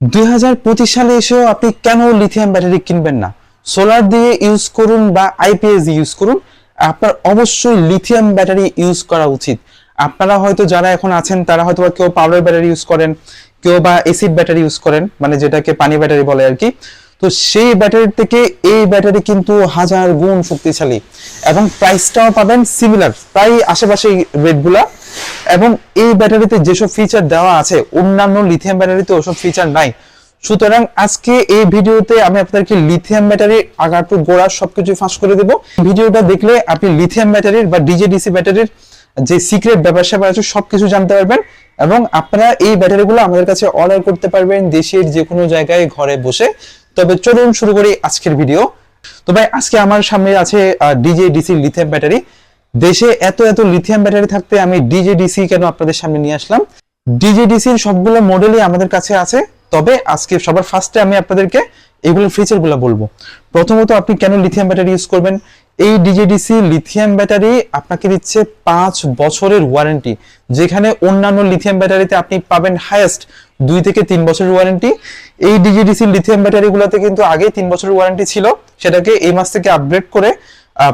দুই সালে এসেও আপনি কেন লিথিয়াম ব্যাটারি কিনবেন না? সোলার দিয়ে ইউজ করুন বা আইপিএস ইউজ করুন, আপনার অবশ্যই লিথিয়াম ব্যাটারি ইউজ করা উচিত। আপনারা হয়তো যারা এখন আছেন, তারা হয়তো বা কেউ পাউডার ব্যাটারি ইউজ করেন, কেউ বা এসিড ব্যাটারি ইউজ করেন মানে যেটাকে পানি ব্যাটারি বলে আর কি। তো সেই ব্যাটারির থেকে এই ব্যাটারি কিন্তু হাজার গুণ শক্তিশালী। এবং প্রাইসটাও পাবেন সিমিলার প্রায় আশেপাশে রেটগুলা। এবং এই ব্যাটারিতে যেসব ফিচার দেওয়া আছে, অন্যান্য লিথিয়াম ব্যাটারিতে ওসব ফিচার নাই। সুতরাং আজকে এই ভিডিওতে আমি আপনাদেরকে লিথিয়াম ব্যাটারি আগাটু গোড়া সবকিছু ফাঁস করে দেব। ভিডিওটা দেখলে আপনি লিথিয়াম ব্যাটারির বা ডিজেডিসি ব্যাটারির যে সিক্রেট ব্যাপার স্যাপার আছে, সবকিছু জানতে পারবেন এবং আপনারা এই ব্যাটারিগুলো আমাদের কাছে অর্ডার করতে পারবেন দেশের যে কোনো জায়গায়, ঘরে বসে। তবে চলুন শুরু করি আজকের ভিডিও। তো ভাই, আজকে আমার সামনে আছে ডিজে ডিসি লিথিয়াম ব্যাটারি। দেশে এত এত লিথিয়াম ব্যাটারি থাকতে আমি ডিজেডিসি কেন আপনাদের সামনে নিয়ে আসলাম? ডিজে ডিসির সবগুলো মডেলই আমাদের কাছে আছে, তবে আজকে সবার ফার্স্টে আমি আপনাদেরকে এগুলোর ফিচারগুলো বলব। প্রথমত আপনি কেন লিথিয়াম ব্যাটারি ইউজ করবেন? এই ডিজেডিসি লিথিয়াম ব্যাটারি আপনাকে দিচ্ছে পাঁচ বছরের ওয়ারেন্টি যেখানে অন্যান্য লিথিয়াম ব্যাটারিতে আপনি পাবেন হায়েস্ট দুই থেকে তিন বছরের ওয়ারেন্টি এই ডিজেডিসি লিথিয়াম ব্যাটারিগুলোতে কিন্তু আগে তিন বছরের ওয়ারেন্টি ছিল, সেটাকে এই মাস থেকে আপগ্রেড করে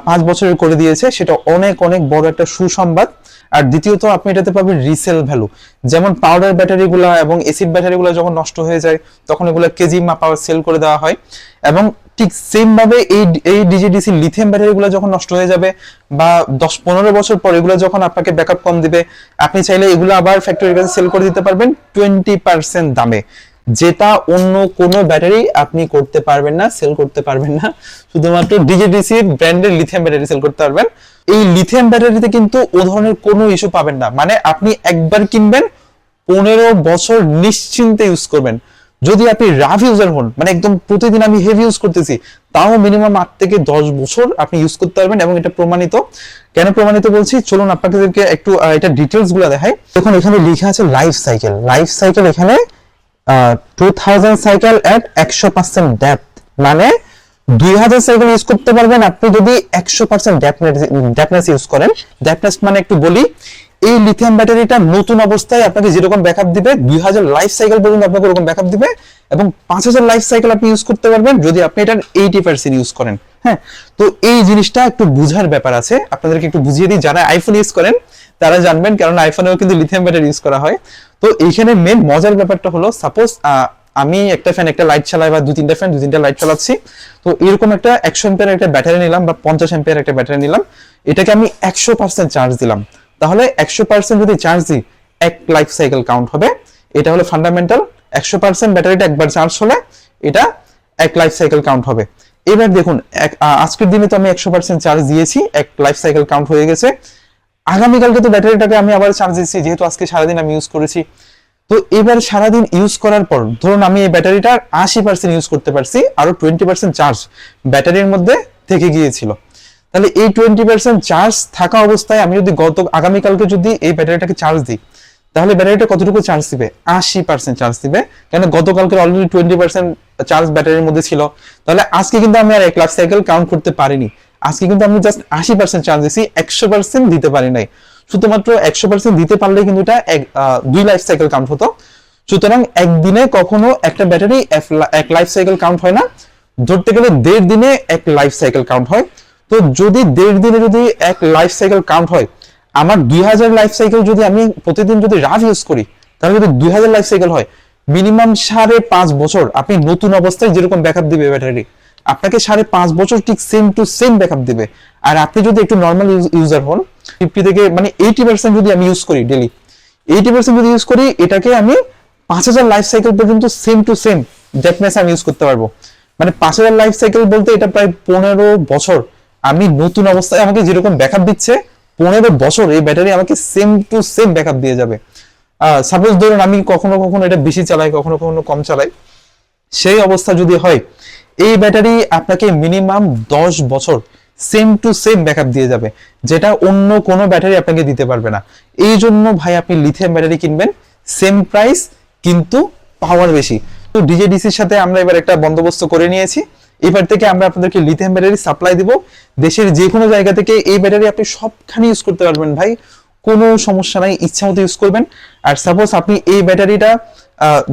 পাঁচ বছরের করে দিয়েছে। সেটা অনেক অনেক বড় একটা সুসংবাদ। আর দ্বিতীয়ত, আপনি এটাতে পাবেন রিসেল ভ্যালু যেমন পাউডার ব্যাটারিগুলো এবং এসিড ব্যাটারিগুলো যখন নষ্ট হয়ে যায়, তখন এগুলো কেজি মাপা সেল করে দেওয়া হয়। এবং ঠিক সেম ভাবে এই এই ডিজিডিসি লিথিয়াম ব্যাটারিগুলো যখন নষ্ট হয়ে যাবে বা দশ, পনেরো বছর পর এগুলো যখন আপনাকে ব্যাকআপ কম দিবে, আপনি চাইলে এগুলো আবার ফ্যাক্টরির কাছে সেল করে দিতে পারবেন টোয়েন্টি পার্সেন্ট দামে। যেটা অন্য কোনো ব্যাটারি আপনি করতে পারবেন না সেল করতে পারবেন না। শুধুমাত্র ডিজিডিসি ব্র্যান্ডের লিথিয়াম ব্যাটারি সেল করতে পারবেন। এই লিথিয়াম ব্যাটারিতে কিন্তু ও ধরনের কোনো ইস্যু পাবেন না। মানে আপনি একবার কিনবেন, পনেরো বছর নিশ্চিন্তে ইউজ করবেন। যদি আপনি রাফ ইউজার হন মানে একদম প্রতিদিন আমি হেভি ইউজ করতেছি, তাও মিনিমাম আট থেকে দশ বছর আপনি ইউজ করতে পারবেন এবং এটা প্রমাণিত। কেন প্রমাণিত বলছি? চলুন আপনাদেরকে একটু এটা ডিটেলসগুলো দেখাই। দেখুন, এখানে লেখা আছে লাইফ সাইকেল লাইফ সাইকেল এখানে টু থাউজেন্ড সাইকেল এট একশো পার্সেন্ট ডেপথ মানে দুই হাজার সাইকেল ইউজ করতে পারবেন আপনি যদি একশো পার্সেন্ট ডেপনেস ইউজ করেন। ডেপনেস মানে একটু বলি, এই লিথিয়াম ব্যাটারিটা নতুন অবস্থায় আপনাকে যেরকম ব্যাকআপ দিবে, দুই হাজার লাইফ সাইকেল পর্যন্ত আপনাকে ওরকম ব্যাকআপ দিবে। এবং পাঁচ হাজার লাইফ সাইকেল আপনি ইউজ করতে পারবেন যদি আপনি এটার এইটি পার্সেন্ট ইউজ করেন হ্যাঁ? তো এই জিনিসটা একটু বুঝার ব্যাপার আছে। আপনাদেরকে একটু বুঝিয়ে দিই, যারা আইফোন ইউজ করেন, তারা জানবেন কারণ আইফোনেও কিন্তু লিথিয়াম ব্যাটারি ইউজ করা হয়। তো এইখানে মেন মজার ব্যাপারটা হলো সাপোজ আমি একটা ফ্যান একটা লাইট চালাই বা দু তিনটা ফ্যান দু তিনটা লাইট চালাচ্ছি। তো এরকম একটা একশো এম্পিয়ার একটা ব্যাটারি নিলাম বা পঞ্চাশ এম্পিয়ার একটা ব্যাটারি নিলাম। এটাকে আমি একশো পার্সেন্ট চার্জ দিলাম। তাহলে একশো পার্সেন্ট যদি চার্জ দিই, এক লাইফ সাইকেল কাউন্ট হবে। এটা হলো ফান্ডামেন্টাল একশো পার্সেন্ট ব্যাটারিটা একবার চার্জ হলে এটা এক লাইফ সাইকেল কাউন্ট হবে। এবার দেখুন, এক- আজকের দিনে তো আমি একশো পার্সেন্ট চার্জ দিয়েছি, এক লাইফ সাইকেল কাউন্ট হয়ে গেছে। আগামীকালকে তো ব্যাটারিটাকে আমি আবার চার্জ দিচ্ছি যেহেতু আজকে সারাদিন আমি ইউজ করেছি। তো এবার সারাদিন ইউজ করার পর, ধরুন আমি এই ব্যাটারিটার আশি পার্সেন্ট ইউজ করতে পারছি, আরও টোয়েন্টি পার্সেন্ট চার্জ ব্যাটারির মধ্যে থেকে গিয়েছিল। তাহলে এই টোয়েন্টি পার্সেন্ট চার্জ থাকা অবস্থায় আমি যদি গত, আগামীকালকে যদি এই ব্যাটারিটাকে চার্জ দিই তাহলে ব্যাটারিটা কতটুকু চার্জ দিবে? আশি পার্সেন্ট চার্জ দিবে। কেন গতকালকে অলরেডি টোয়েন্টি পার্সেন্ট চার্জ ব্যাটারির মধ্যে ছিল। তাহলে আজকে কিন্তু আমি আর এক লাখ সাইকেল কাউন্ট করতে পারিনি। আজকে কিন্তু আমি জাস্ট আশি পার্সেন্ট চার্জ দিছি একশো পার্সেন্ট দিতে পারি নাই। শুধুমাত্র একশো পার্সেন্ট দিতে পারলে কিন্তু এটা এক- দুই লাইফ সাইকেল কাউন্ট হতো। সুতরাং একদিনে কখনো একটা ব্যাটারি এক লাইফ সাইকেল কাউন্ট হয় না। ধরতে গেলে দেড় দিনে এক লাইফ সাইকেল কাউন্ট হয়। তো যদি দেড় দিনে যদি এক লাইফ সাইকেল কাউন্ট হয় আমার দুই হাজার লাইফ সাইকেল যদি আমি প্রতিদিন যদি রাফ ইউজ করি, তাহলে যদি দুই হাজার লাইফ সাইকেল হয়। মিনিমাম সাড়ে পাঁচ বছর আপনি নতুন অবস্থায় যেরকম ব্যাকআপ দিবে ব্যাটারি আপনাকে সাড়ে পাঁচ বছর ঠিক সেম টু সেম ব্যাকআপ দিবে। আর আপনি যদি একটু নর্মাল ইউজার হন ফিফটি থেকে মানে এইটি পার্সেন্ট যদি আমি ইউজ করি ডেলি এইটি পার্সেন্ট যদি ইউজ করি, এটাকে আমি পাঁচ হাজার লাইফ সাইকেল পর্যন্ত সেম টু সেম ডেপনেস আমি ইউজ করতে পারব। মানে পাঁচ হাজার লাইফ সাইকেল বলতে এটা প্রায় পনেরো বছর আমি নতুন অবস্থায় আমাকে যেরকম ব্যাকআপ দিচ্ছে পনেরো বছর এই ব্যাটারি আমাকে সেম টু সেম ব্যাকআপ দিয়ে যাবে। সাপোজ ধরুন আমি কখনো কখনো এটা বেশি চালাই, কখনো কখনো কম চালাই। সেই অবস্থা যদি হয়, এই ব্যাটারি আপনাকে মিনিমাম দশ বছর সেম টু সেম ব্যাকআপ দিয়ে যাবে, যেটা অন্য কোনো ব্যাটারি আপনাকে দিতে পারবে না। এই জন্য ভাই, আপনি লিথিয়াম ব্যাটারি কিনবেন সেম প্রাইস কিন্তু পাওয়ার বেশি। তো ডিজেডিসির সাথে আমরা এবার একটা বন্দোবস্ত করে নিয়েছি। এবার থেকে আমরা আপনাদেরকে লিথিয়াম ব্যাটারি সাপ্লাই দিব। দেশের যে কোনো জায়গা থেকে এই ব্যাটারি আপনি সবখানে ইউজ করতে পারবেন ভাই। কোনো সমস্যা নাই, ইচ্ছা মতো ইউজ করবেন। আর সাপোজ আপনি এই ব্যাটারিটা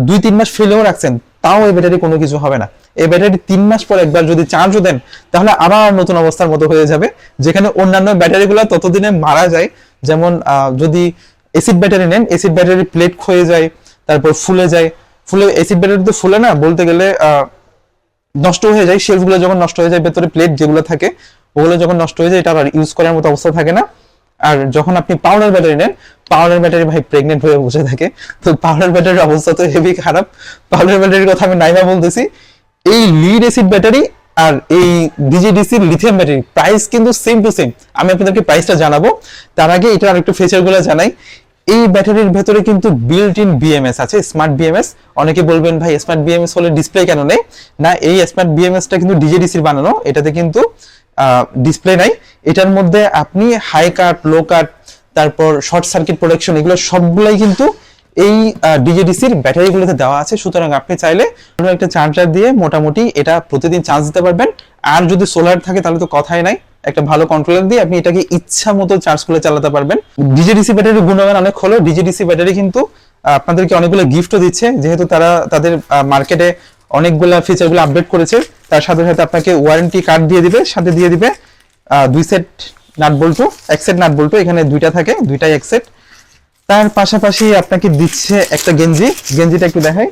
দুই তিন মাস ফেলেও রাখছেন, তাও এই ব্যাটারি কোনো কিছু হবে না। এই ব্যাটারি তিন মাস পর একবার যদি চার্জও দেন, তাহলে আবার নতুন অবস্থার মতো হয়ে যাবে। যেখানে অন্যান্য ব্যাটারিগুলো ততদিনে মারা যায়। যেমন যদি এসিড ব্যাটারি নেন এসিড ব্যাটারি প্লেট ক্ষয়ে যায়, তারপর ফুলে যায়। ফুলে এসিড ব্যাটারি তো ফুলে না, বলতে গেলে নষ্ট হয়ে যায় শেলফগুলো যখন নষ্ট হয়ে যায়, ভেতরে প্লেট যেগুলো থাকে, ওগুলো যখন নষ্ট হয়ে যায়, এটা আর ইউজ করার মতো অবস্থা থাকে না। আর যখন আপনি পাউডার ব্যাটারি নেন পাউডার ব্যাটারি ভাই প্রেগনেন্ট হয়ে বসে থাকে। তো পাউডার ব্যাটারির অবস্থা তো হেভি খারাপ। পাউডার ব্যাটারির কথা আমি নাইমা বলতেছি, এই লিড অ্যাসিড ব্যাটারি আর এই ডিজিডিসি লিথিয়াম ব্যাটারি প্রাইস কিন্তু সেম টু সেম আমি আপনাদেরকে প্রাইসটা জানাব। তার আগে এটা আর একটু ফিচারগুলো জানাই। এই ব্যাটারির ভেতরে কিন্তু বিল্ট ইন বিএমএস আছে স্মার্ট বিএমএস অনেকে বলবেন, ভাই স্মার্ট বিএমএস হলে ডিসপ্লে কেন নেই? না, এই স্মার্ট বিএমএসটা কিন্তু ডিজেডিসির বানানো, এটাতে কিন্তু ডিসপ্লে নাই। এটার মধ্যে আপনি হাই কাট লো কাট তারপর শর্ট সার্কিট প্রোটেকশন এগুলো সবগুলাই কিন্তু এই ডিজেডিসির ব্যাটারিগুলোতে দেওয়া আছে। সুতরাং আপনি চাইলে একটা চার্জার দিয়ে মোটামুটি এটা প্রতিদিন চার্জ দিতে পারবেন। আর যদি সোলার থাকে, তাহলে তো কথাই নাই। একটা ভালো কন্ট্রোলার দিয়ে আপনি এটাকে ইচ্ছা মতো চার্জ করে চালাতে পারবেন। ডিজেডিসি ব্যাটারির গুণগান অনেক হলো ডিজেডিসি ব্যাটারি কিন্তু আপনাদেরকে অনেকগুলো গিফটও দিচ্ছে। যেহেতু তারা তাদের মার্কেটে অনেকগুলো ফিচারগুলো আপডেট করেছে, তার সাথে সাথে আপনাকে ওয়ারেন্টি কার্ড দিয়ে দিবে, সাথে দিয়ে দিবে দুই সেট নাট বল্টু এক সেট নাট বল্টু এখানে দুইটা থাকে, দুইটাই এক সেট তার পাশাপাশি আপনাকে দিচ্ছে একটা গেঞ্জি। গেঞ্জিটা একটু দেখাই।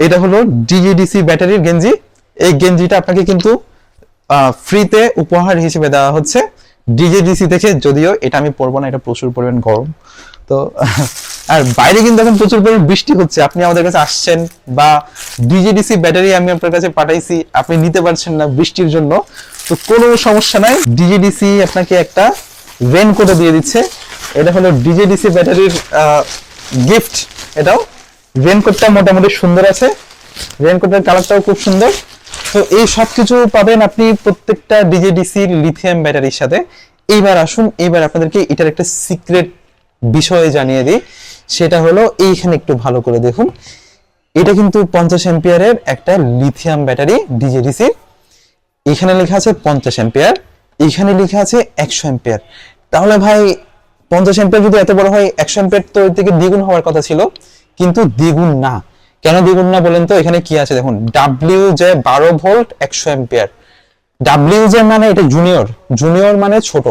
এটা হলো ডিজিডিসি ব্যাটারির গেঞ্জি। এই গেঞ্জিটা আপনাকে কিন্তু ফ্রিতে উপহার হিসেবে দেওয়া হচ্ছে। ডিজেডিসি থেকে যদিও এটা আমি পরবো না, এটা প্রচুর পরিমাণ গরম। তো, আর বাইরে কিন্তু এখন প্রচুর পরিমাণ বৃষ্টি হচ্ছে। আপনি আমাদের কাছে আসছেন বা ডিজেডিসি ব্যাটারি আমি আপনার কাছে পাঠাইছি, আপনি নিতে পারছেন না বৃষ্টির জন্য। তো কোনো সমস্যা নাই ডিজেডিসি আপনাকে একটা রেনকোটও দিয়ে দিচ্ছে। এটা হলো ডিজেডিসি ব্যাটারির গিফট এটাও রেনকোটটা মোটামুটি সুন্দর আছে। রেনকোটের কালারটাও খুব সুন্দর। তো এই সব কিছু পাবেন আপনি প্রত্যেকটা ডিজেডিসির লিথিয়াম ব্যাটারির সাথে। এইবার আসুন এবার আপনাদেরকে এটার একটা সিক্রেট বিষয়ে জানিয়ে দিই। সেটা হলো, এইখানে একটু ভালো করে দেখুন। এটা কিন্তু পঞ্চাশ এম্পিয়ারের একটা লিথিয়াম ব্যাটারি ডিজেডিসি এখানে লেখা আছে পঞ্চাশ এম্পিয়ার এখানে লেখা আছে একশো এম্পিয়ার তাহলে ভাই, পঞ্চাশ এম্পিয়ার যদি এত বড় হয়, একশো এম্পিয়ার তো এর থেকে দ্বিগুণ হওয়ার কথা ছিল। কিন্তু দ্বিগুণ না। কেন দ্বিগুণ না বলেন তো? এখানে কি আছে? দেখুন ডাব্লিউ জে বারো ভোল্ট একশো এম্পিয়ার ডাব্লিউ যে মানে এটা জুনিয়র জুনিয়র মানে ছোট।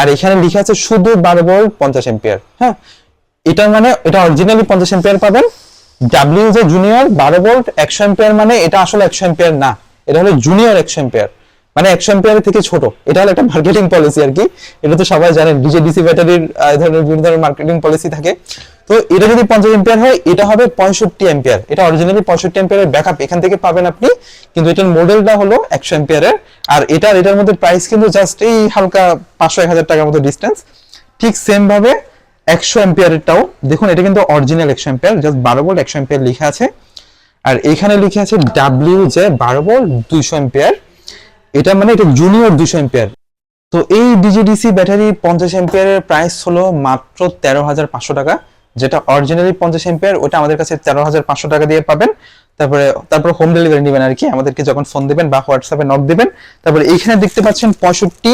আর এখানে লিখে আছে শুধু বারো ভোল্ট পঞ্চাশ এম্পিয়ার হ্যাঁ? এটা মানে এটা অরিজিনালি পঞ্চাশ এম্পিয়ার পাবেন। ডাব্লিউ জে জুনিয়র বারো ভোল্ট একশো এম্পিয়ার মানে এটা আসলে একশো এম্পিয়ার না। এটা হলো জুনিয়র একশো এম্পিয়ার মানে একশো এম্পিয়ারের থেকে ছোট। এটা হলো একটা মার্কেটিং পলিসি আর কি। এটা তো সবাই জানেন ডিজেডিসি ব্যাটারির এই ধরনের বিভিন্ন ধরনের মার্কেটিং পলিসি থাকে। তো এটা যদি পঞ্চাশ এম্পিয়ার হয়, এটা হবে পঁয়ষট্টি এম্পিয়ার এটা অরিজিনালি পঁয়ষট্টি এম্পিয়ারের ব্যাকআপ এখান থেকে পাবেন আপনি। কিন্তু এটার মডেলটা হলো একশো এম্পিয়ারের আর এটার এটার মধ্যে প্রাইস কিন্তু জাস্ট এই হালকা পাঁচশো, এক হাজার টাকার মতো ডিস্টেন্স ঠিক সেম ভাবে একশো এম্পিয়ারেরটাও দেখুন, এটা কিন্তু অরিজিনাল একশো এম্পিয়ার জাস্ট বারো ভোল্ট একশো এম্পিয়ার লেখা আছে। আর এখানে লিখে আছে ডাব্লিউ যে বারো ভোল্ট দুইশো এম্পিয়ার এটা মানে এটা জুনিয়র দুইশো এম্পিয়ার তো এই ডিজিডিসি ব্যাটারি পঞ্চাশ এম্পিয়ারের প্রাইস হলো মাত্র তেরো হাজার পাঁচশো টাকা। যেটা অরিজিনালি পঞ্চাশ এম্পিয়ার ওটা আমাদের কাছে তেরো হাজার পাঁচশো টাকা দিয়ে পাবেন। তারপরে তারপরে হোম ডেলিভারি নেবেন আর কি, আমাদেরকে যখন ফোন দিবেন বা হোয়াটসঅ্যাপে নক দেবেন। তারপরে এইখানে দেখতে পাচ্ছেন পঁয়ষট্টি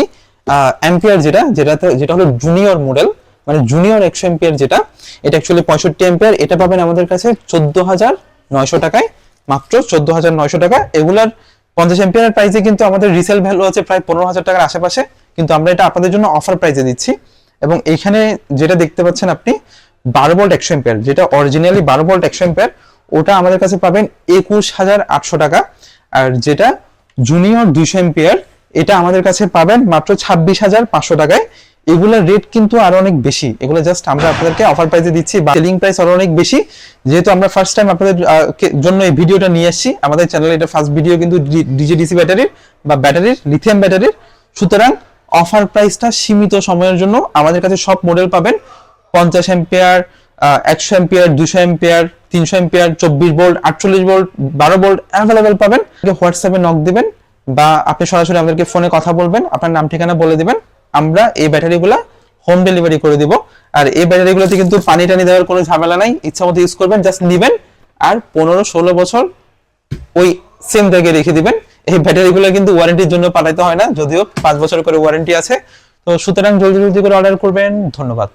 অ্যাম্পিয়ার যেটা, যেটাতে, যেটা হলো জুনিয়র মডেল মানে জুনিয়র একশো এম্পিয়ার যেটা, এটা অ্যাকচুয়ালি পঁয়ষট্টি এম্পিয়ার এটা পাবেন আমাদের কাছে চোদ্দ হাজার নয়শো টাকায়, মাত্র চোদ্দ হাজার নয়শো টাকা। এগুলার পঞ্চাশ এম্পিয়ারের প্রাইসে কিন্তু আমাদের রিসেল ভ্যালু আছে প্রায় পনেরো হাজার টাকার আশেপাশে, কিন্তু আমরা এটা আপনাদের জন্য অফার প্রাইসে দিচ্ছি। এবং এইখানে যেটা দেখতে পাচ্ছেন আপনি বারো ভোল্ট একশো এম্পিয়ার, যেটা অরিজিনালি বারো ভোল্ট একশো এম্পিয়ার, ওটা আমাদের কাছে পাবেন একুশ হাজার আটশো টাকা। আর যেটা জুনিয়র দুইশো এম্পিয়ার, এটা আমাদের কাছে পাবেন মাত্র ছাব্বিশ হাজার পাঁচশো টাকায়। এগুলোর রেট কিন্তু আরও অনেক বেশি। এগুলো জাস্ট আমরা আপনাদেরকে অফার প্রাইসে দিচ্ছি, বা সেলিং প্রাইস আরও অনেক বেশি। যেহেতু আমরা ফার্স্ট টাইম আপনাদের জন্য এই ভিডিওটা নিয়ে আসছি, আমাদের চ্যানেলে এটা ফার্স্ট ভিডিও কিন্তু ডিজিডিসি ব্যাটারির বা ব্যাটারির লিথিয়াম ব্যাটারির সুতরাং অফার প্রাইসটা সীমিত সময়ের জন্য আমাদের কাছে সব মডেল পাবেন। পঞ্চাশ এম্পিয়ার একশো এম্পিয়ার দুশো এম্পিয়ার তিনশো এম্পিয়ার চব্বিশ ভোল্ট, আটচল্লিশ ভোল্ট, বারো ভোল্ট অ্যাভেলেবেল পাবেন। হোয়াটসঅ্যাপে নক দিবেন বা আপনি সরাসরি আমাদেরকে ফোনে কথা বলবেন, আপনার নাম, ঠিকানা বলে দিবেন। আমরা এই ব্যাটারিগুলা হোম ডেলিভারি করে দিব। আর এই ব্যাটারিগুলোতে কিন্তু পানি টানি দেওয়ার কোনো ঝামেলা নাই। ইচ্ছা মতো ইউজ করবেন জাস্ট নিবেন আর পনেরো, ষোলো বছর ওই সেম জায়গায় রেখে দিবেন। এই ব্যাটারিগুলো কিন্তু ওয়ারেন্টির জন্য পাঠাইতে হয় না, যদিও পাঁচ বছর করে ওয়ারেন্টি আছে। তো সুতরাং জলদি জলদি করে অর্ডার করবেন। ধন্যবাদ।